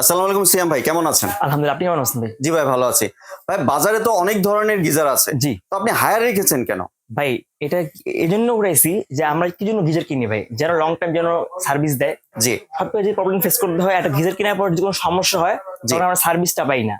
আসসালামু আলাইকুম সিয়াম ভাই কেমন আছেন? আলহামদুলিল্লাহ আপনি কেমন আছেন ভাই? জি ভাই ভালো আছি। ভাই বাজারে তো অনেক ধরনের গিজার আছে। জি। তো আপনি হায়ার রেখেছেন কেন? ভাই এটা এই জন্য উড়াইছি যে আমরা কি জন্য গিজার কিনি ভাই? যারা লং টাইম যেন সার্ভিস দেয়। জি। সবকিছু যে প্রবলেম ফেস করতে হয় একটা গিজার কেনার পর যদি কোনো সমস্যা হয়। তখন আমরা সার্ভিসটা পাই না।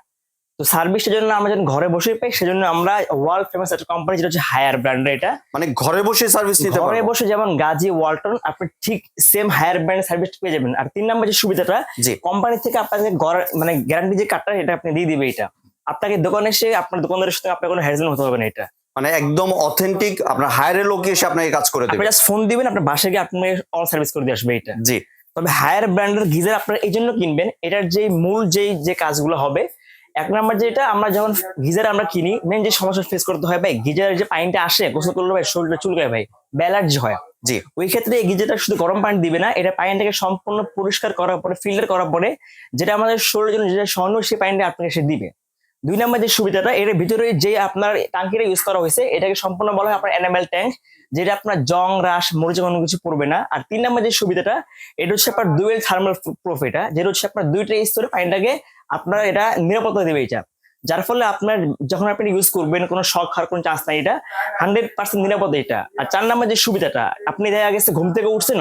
তো সার্ভিসটার জন্য আমরা যেন ঘরে বসে পাই সেজন্য আমরা ওয়ার্ল্ড ফেমাস একটা কোম্পানি যেটা হচ্ছে হায়ার ব্র্যান্ডের এটা। মানে ঘরে বসে সার্ভিস নিতে ঘরে বসে যেমন গাজী ওয়ালটন আপনি ঠিক সেম হায়ার ব্র্যান্ড সার্ভিস পেয়ে যাবেন। আর তিন নম্বর যে সুবিধাটা যে কোম্পানি থেকে আপনাকে ঘর মানে গ্যারান্টি যে কার্ডটা এটা আপনি দিয়ে দিবে এটা। আপনাকে দোকানে এসে আপনার দোকানদারের সাথে আপনার কোনো হ্যারাসমেন্ট হতে হবে না এটা। মানে একদম অথেন্টিক আপনার হায়ারের লোক এসে আপনাকে কাজ করে আপনি দেবে। জাস্ট ফোন দিবেন আপনার বাসায় গিয়ে আপনার অল সার্ভিস করে দিয়ে আসবে এটা। জি। তবে হায়ার ব্র্যান্ডের গিজার আপনারা এই জন্য কিনবেন এটার যে মূল যেই যে কাজগুলো হবে এক নাম্বার যেটা, আমরা যখন গিজার আমরা কিনি মেন যে সমস্যা ফেস করতে হয় ভাই, গিজারের যে পানিটা আসে, গোসল করলে ভাই শরীরটা চুলকায় ভাই, ব্যালার্জি হয়। জি, ওই ক্ষেত্রে এই গিজারটা শুধু গরম পানি দিবে না, এটা পানিটাকে সম্পূর্ণ পরিষ্কার করার পরে ফিল্টার করার পরে, যেটা আমাদের শরীরের জন্য যেটা সহনীয়, সেই পানিটা আপনাকে সে দিবে। দুই নম্বর যে সুবিধাটা, এর ভিতরে যে আপনার টাঙ্কিটা ইউজ করা হয়েছে, এটাকে সম্পূর্ণ বলা হয় আপনার এনামেল ট্যাঙ্ক যেটা আপনার জং, রাস, মরিচ কোনো কিছু পড়বে না। আর তিন নম্বর যে সুবিধাটা, এটা হচ্ছে আপনার দুয়েল থার্মাল প্রুফ এটা, যেটা হচ্ছে আপনার দুইটা স্তরে পানিটাকে আপনার এটা নিরাপত্তা দেবে এটা। যার ফলে আপনার যখন আপনি ইউজ করবেন, কোনো শখ আর কোনো চান্স নাই এটা। হান্ড্রেড পার্সেন্ট নিরাপদ এটা। আর চার নাম্বার যে সুবিধাটা, আপনি দেখা গেছে ঘুম থেকে উঠছেন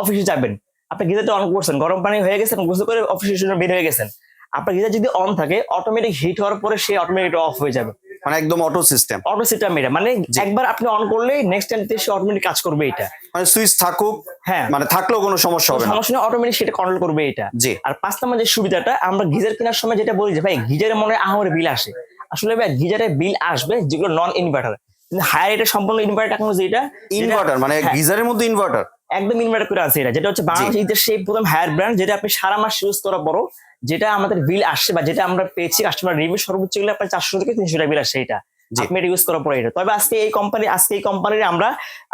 অফিসে যাবেন। আপনি গিজারটা অন করছেন, গরম পানি হয়ে গেছেন গোসল করে অফিসের জন্য বের হয়ে গেছেন। আপনার গিজার যদি অন থাকে অটোমেটিক হিট হওয়ার পরে সে অটোমেটিক অফ হয়ে যাবে। মানে একদম অটো সিস্টেম অটো সিস্টেম এটা। মানে একবার আপনি অন করলে নেক্সট টাইম সে অটোমেটিক কাজ করবে এটা। মানে সুইচ থাকুক হ্যাঁ। মানে থাকলেও কোনো সমস্যা হবে না। সমস্যা নেই অটোমেটিক সেটা কন্ট্রোল করবে এটা। জি। আর পাঁচ নম্বর যে সুবিধাটা আমরা গিজার কেনার সময় যেটা বলি যে ভাই গিজারের মনে হয় আহরে বিল আসে। আসলে ভাই গিজারের বিল আসবে যেগুলো নন ইনভার্টার কিন্তু হায়ার এটা সম্পূর্ণ ইনভার্টার টেকনোলজি এটা ইনভার্টার মানে হ্যাঁ। গিজারের মধ্যে ইনভার্টার একদম ইনভার্টার করে আছে এটা যেটা হচ্ছে বাংলাদেশ ঈদের সেই প্রথম হায়ার ব্র্যান্ড যেটা আপনি সারা মাস ইউজ করার পরও যেটা আমাদের বিল আসছে বা যেটা আমরা পেয়েছি কাস্টমার রিভিউ সর্বোচ্চ গেলে আপনার চারশো থেকে তিনশো টাকা বিল আসছে এটা। আপনি এটা ইউজ করার পরে এটা। তবে আজকে এই কোম্পানি আজকে এই কোম্পানির আমরা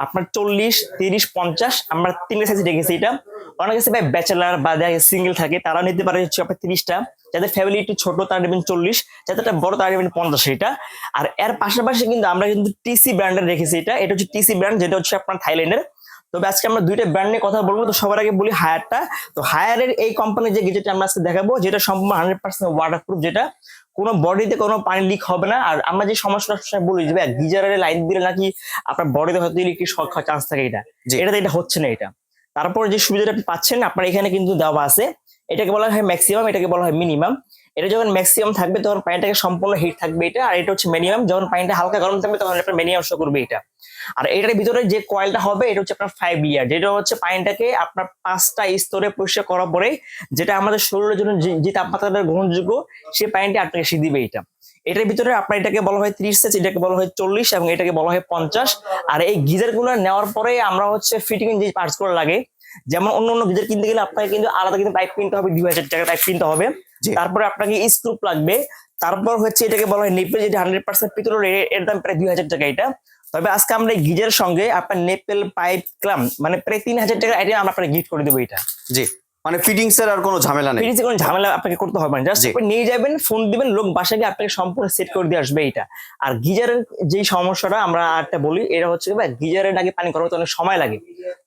আপনার চল্লিশ তিরিশ পঞ্চাশ আমরা তিনটে সাইজ রেখেছি এটা। অনেক আছে ভাই ব্যাচেলার বা সিঙ্গেল থাকে তারা নিতে পারে হচ্ছে আপনার তিরিশটা। যাদের ফ্যামিলি একটু ছোট তারা নেবেন চল্লিশ। যাদের একটা বড় তারা নেবেন পঞ্চাশ এটা। আর এর পাশাপাশি কিন্তু আমরা কিন্তু টিসি ব্র্যান্ডের রেখেছি এটা। এটা হচ্ছে টিসি ব্র্যান্ড যেটা হচ্ছে আপনার থাইল্যান্ডের তবে আজকে আমরা দুইটা ব্র্যান্ড নিয়ে কথা বলব। তো সবার আগে বলি হায়ারটা তো হায়ারের এই কোম্পানির যে গেজেট আমরা আজকে দেখাবো যেটা সম্পূর্ণ হান্ড্রেড পার্সেন্ট ওয়াটার প্রুফ যেটা কোনো বডিতে কোনো পানি লিক হবে না। আর আমরা যে সমস্যাটা সবসময় বলি যে গিজারের লাইন দিলে নাকি আপনার বডিতে হয়তো ইলেকট্রিক শক খাওয়ার চান্স থাকে এটা। জি। এটাতে এটা হচ্ছে না এটা। তারপর যে সুবিধাটা আপনি পাচ্ছেন আপনার এখানে কিন্তু দেওয়া আছে। এটাকে বলা হয় ম্যাক্সিমাম এটাকে বলা হয় মিনিমাম এটা যখন ম্যাক্সিমাম থাকবে, তখন পানিটাকে সম্পূর্ণ হিট থাকবে এটা, আর এটা হচ্ছে মিনিমাম যখন পানিটা হালকা গরম থাকবে, তখন আপনার মিনিমাম শো করবে এটা। আর এটার ভিতরে যে কয়েলটা হবে, এটা হচ্ছে আপনার ফাইভ ইয়ার যেটা হচ্ছে পানিটাকে আপনার পাঁচটা স্তরে পরিষ্কার করার পরে, যেটা আমাদের শরীরের জন্য যে- তাপমাত্রাটা গ্রহণযোগ্য সেই পানিটা আপনাকে সে দিবে এটা। এটার ভিতরে আপনার এটাকে বলা হয় ত্রিশ সেচ এটাকে বলা হয় চল্লিশ, এবং এটাকে বলা হয় পঞ্চাশ। আর এই গিজারগুলো নেওয়ার পরে আমরা হচ্ছে ফিটিং যে পার্টসগুলো লাগে, যেমন অন্য অন্য গিজার কিনতে গেলে আপনাকে কিন্তু আলাদা কিন্তু পাইপ কিনতে হবে, দুই হাজার টাকা পাইপ কিনতে হবে। তারপরে আপনাকে স্ক্রুপ লাগবে। তারপর হচ্ছে এটাকে বলা হয় নেপেল যেটা হান্ড্রেড পার্সেন্ট পিতলের এর দাম প্রায় দুই হাজার টাকা এটা। তবে আজকে আমরা গিজের সঙ্গে আপনার নেপেল পাইপ ক্লাম মানে প্রায় তিন হাজার টাকার আইটেম আমরা আপনাকে গিফট করে দেবো এটা। জি। মানে ফিটিংস এর আর কোনো ঝামেলা নেই। ফ্রিজে কোনো ঝামেলা আপনাকে করতে হবে না। জাস্ট আপনি নিয়ে যাবেন ফোন দিবেন লোক বাসায় গিয়ে আপনাকে সম্পূর্ণ সেট করে দিয়ে আসবে এটা আর গিজারের যেই সমস্যাটা আমরা একটা বলি এটা হচ্ছে ভাই গিজারের আগে পানি গরম হতে অনেক সময় লাগে।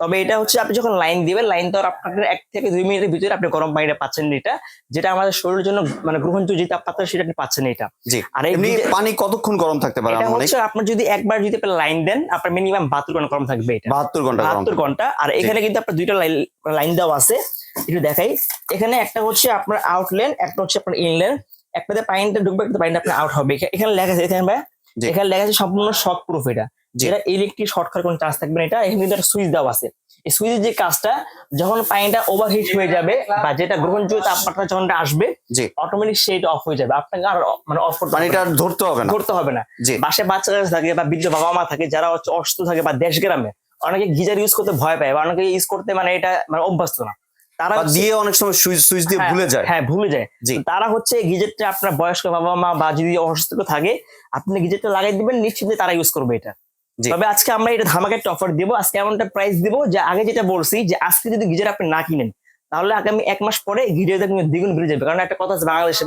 তবে এটা হচ্ছে আপনি যখন লাইন দিবেন লাইন তো আর আপনাকে এক থেকে দুই মিনিটের ভিতরে আপনি গরম পানিটা পাচ্ছেন এটা যেটা আমাদের শরীরের জন্য মানে গ্রহণযোগ্য যে তাপমাত্রা সেটা আপনি পাচ্ছেন এটা। জি। আর এই এমনি পানি কতক্ষণ গরম থাকতে পারে এটা হচ্ছে আপনার যদি একবার যদি আপনি লাইন দেন আপনার মিনিমাম বাহাত্তর ঘণ্টা গরম থাকবে এটা। বাহাত্তর ঘণ্টা বাহাত্তর ঘণ্টা। আর এখানে কিন্তু আপনার দুইটা লাইন লাইন দেওয়া আছে। একটু দেখাই। এখানে একটা হচ্ছে আপনার আউট লেন একটা হচ্ছে আপনার ইন লেন একটাতে পাইনটা ঢুকবে একটা পাইনটা আপনার আউট হবে। এখানে লেখা আছে এখানে ভাই এখানে লেখা আছে সম্পূর্ণ শক প্রুফ এটা। যেটা ইলেকট্রিক শর্ট খাওয়ার কোনো চান্স থাকবে না এটা। এখানে কিন্তু একটা সুইচ দেওয়া আছে। এই সুইচের যে কাজটা যখন পানিটা ওভারহিট হয়ে যাবে বা যেটা গ্রহণযোগ্য তাপমাত্রা যখন আসবে অটোমেটিক সেটা অফ হয়ে যাবে। আপনাকে আর মানে অফ করতে পানিটা আর ধরতে হবে না। করতে হবে না। জি। বাসায় বাচ্চারা থাকে বা বৃদ্ধ বাবা মা থাকে যারা হচ্ছে অসুস্থ থাকে বা দেশ গ্রামে অনেকে গিজার ইউজ করতে ভয় পায় বা অনেকে ইউজ করতে মানে এটা মানে অভ্যস্ত না। তারা হচ্ছে- দিয়ে অনেক সময় সুইচ সুইচ দিয়ে হ্যাঁ, ভুলে যায়। হ্যাঁ ভুলে যায়। তারা হচ্ছে গিজারটা আপনার বয়স্ক বাবা মা বা যদি অসুস্থ থাকে আপনি গিজারটা লাগাই দিবেন নিশ্চিন্তে তারা ইউজ করবে এটা। তবে আজকে আমরা এটা ধামাকে একটা অফার দিব। আজকে এমনটা প্রাইস দিব যে আগে যেটা বলছি যে আজকে যদি গিজার আপনি না কিনেন তাহলে আগামী এক মাস পরে গিজার দাম কিন্তু দ্বিগুণ বেড়ে যাবে। কারণ একটা কথা আছে বাংলাদেশে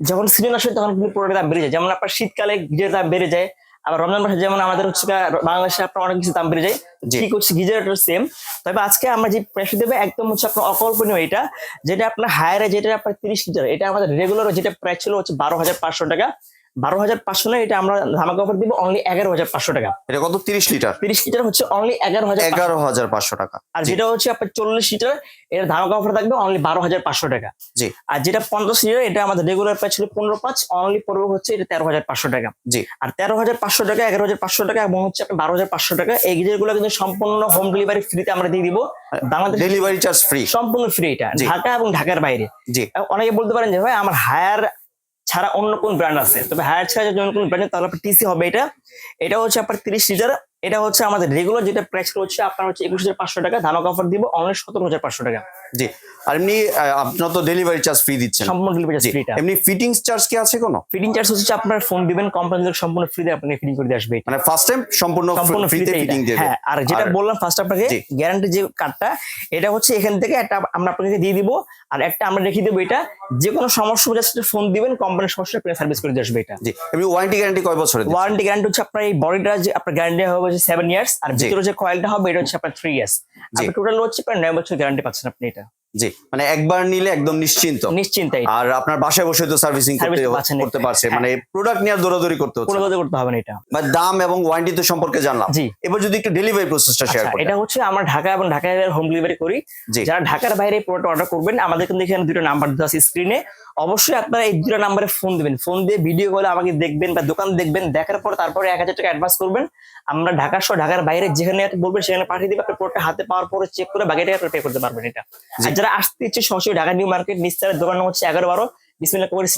যখন সিজন আসে তখন কিন্তু পুরোটা দাম বেড়ে যায়। যেমন আপনার শীতকালে গিজার দাম বেড়ে যায় আবার রমজান মাসে যেমন আমাদের হচ্ছে বাংলাদেশে আপনার অনেক কিছু দাম বেড়ে যায়। ঠিক হচ্ছে গিজারটা সেম তবে আজকে আমরা যে প্রেশার দেবো একদম হচ্ছে আপনার অকল্পনীয় এটা যেটা আপনার হায়ারে যেটা আপনার তিরিশ লিটার এটা আমাদের রেগুলার যেটা প্রাইস ছিল হচ্ছে বারো হাজার পাঁচশো টাকা বারো হাজার পাঁচশো না এটা আমরা ধামাকা অফার দিব অনলি এগারো হাজার পাঁচশো টাকা। এটা কত? তিরিশ লিটার তিরিশ লিটার হচ্ছে অনলি এগারো হাজার এগারো হাজার পাঁচশো টাকা। আর যেটা হচ্ছে আপনার চল্লিশ লিটার এটা ধামাকা অফার থাকবে অনলি বারো হাজার পাঁচশো টাকা। জি। আর যেটা পঞ্চাশ লিটার এটা আমাদের রেগুলার প্রাইস ছিল পনেরো পাঁচ অনলি পড়বে হচ্ছে এটা তেরো হাজার পাঁচশো টাকা। জি। আর তেরো হাজার পাঁচশো টাকা এগারো হাজার পাঁচশো টাকা এবং হচ্ছে আপনার বারো হাজার পাঁচশো টাকা এই গিজারগুলো কিন্তু সম্পূর্ণ হোম ডেলিভারি ফ্রিতে আমরা দিয়ে দিব। বাংলাদেশ ডেলিভারি চার্জ ফ্রি সম্পূর্ণ ফ্রি এটা ঢাকা এবং ঢাকার বাইরে। জি। অনেকে বলতে পারেন যে ভাই আমার হায়ার ছাড়া অন্য কোন ব্র্যান্ড আছে। তবে হায়ার ছাড়া যদি অন্য কোন ব্র্যান্ড তাহলে আপনার টিসি হবে এটা। এটা হচ্ছে আপনার তিরিশ লিটার এটা হচ্ছে আমাদের রেগুলার যেটা প্রাইস হচ্ছে আপনার হচ্ছে একুশ হাজার পাঁচশো টাকা। ধামাকা অফার দিব অনলি সতেরো হাজার পাঁচশো টাকা। জি। আর এমনি আপনার তো ডেলিভারি চার্জ ফ্রি দিচ্ছেন। সম্পূর্ণ ডেলিভারি জি। ফ্রিটা এমনি ফিটিংস চার্জ কি আছে কোনো? ফিটিং চার্জ হচ্ছে আপনার ফোন দিবেন কোম্পানি সম্পূর্ণ ফ্রিতে আপনাকে ফিটিং করে দিয়ে আসবে। মানে ফার্স্ট টাইম সম্পূর্ণ সম্পূর্ণ ফ্রিতে ফিটিং দিয়ে হ্যাঁ আর যেটা বললাম ফার্স্ট আপনাকে গ্যারান্টি যে কার্ডটা এটা হচ্ছে এখান থেকে একটা আমরা আপনাকে দিয়ে দিব আর একটা আমরা রেখে দেবো এটা। যে কোনো সমস্যা জাস্ট ফোন দিবেন কোম্পানির সমস্যা আপনাকে সার্ভিস করে দিয়ে আসবে এটা। জি। এমনি ওয়ারেন্টি গ্যারান্টি কয় বছরের ওয়ারেন্টি গ্যারান্টি হচ্ছে আপনার এই বডিটা যে আপনার গ্যারান্টি হবে হচ্ছে সেভেন ইয়ার্স আর। ভিতরে যে কয়েলটা হবে এটা হচ্ছে আপনার থ্রি ইয়ার্স আপনি টোটাল হচ্ছে প্রায় নয় বছর গ্যারান্টি পাচ্ছেন আপনি এটা। জি। মানে একবার নিলে একদম নিশ্চিন্ত। নিশ্চিন্তাই। আর আপনার বাসায় বসে তো সার্ভিসিং করতে করতে পারছে। হ্যাঁ। মানে প্রোডাক্ট নিয়ে দৌড়াদৌড়ি করতে হচ্ছে। কথা করতে হবে না এটা। বা দাম এবং ওয়ারেন্টি তো সম্পর্কে জানলাম। জি। এবার যদি একটু ডেলিভারি প্রসেসটা শেয়ার করেন। এটা হচ্ছে আমরা ঢাকা এবং ঢাকায় হোম ডেলিভারি করি। যারা ঢাকার বাইরে প্রোডাক্ট অর্ডার করবেন আমাদের কিন্তু এখানে দুটো নাম্বার দেওয়া আছে স্ক্রিনে অবশ্যই আপনারা এই দুটো নাম্বারে ফোন দিবেন। ফোন দিয়ে ভিডিও কলে আমাকে দেখবেন বা দোকান দেখবেন দেখার পর তারপরে এক হাজার টাকা অ্যাডভান্স করবেন। আমরা ঢাকা সহ ঢাকার বাইরে যেখানে বলবেন সেখানে পাঠিয়ে দিবে আপনি প্রোডাক্ট হাতে পাওয়ার পরে চেক করে বাকি টাকা পে করতে পারবেন এটা। যারা আসতে ইচ্ছে সরাসরি ঢাকা নিউ মার্কেট নিস্তারের দোকান হচ্ছে এগারো বারো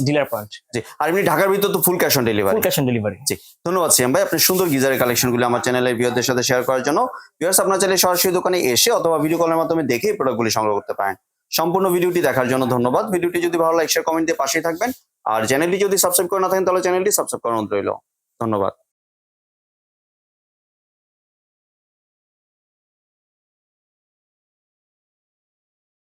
ডিলার পয়েন্ট জি আর এমনি ঢাকার ভিতর তো full cash on delivery full cash on delivery জি ধন্যবাদ সিয়াম ভাই আপনি সুন্দর গিজারের কালেকশনগুলো আমার ভিউয়ারদের সাথে শেয়ার করার জন্য। ভিউয়ার্স আপনার সরাসরি দোকানে এসে অথবা ভিডিও কলের মাধ্যমে দেখে প্রোডাক্টগুলি সংগ্রহ করতে পারেন। সম্পূর্ণ ভিডিওটি দেখার জন্য ধন্যবাদ। ভিডিওটি যদি ভালো লাগে শেয়ার কমেন্ট দিয়ে পাশেই থাকবেন। আর চ্যানেলটি যদি সাবস্ক্রাইব করে না থাকেন তাহলে চ্যানেলটি সাবস্ক্রাইব অনুরোধ রইল। ধন্যবাদ।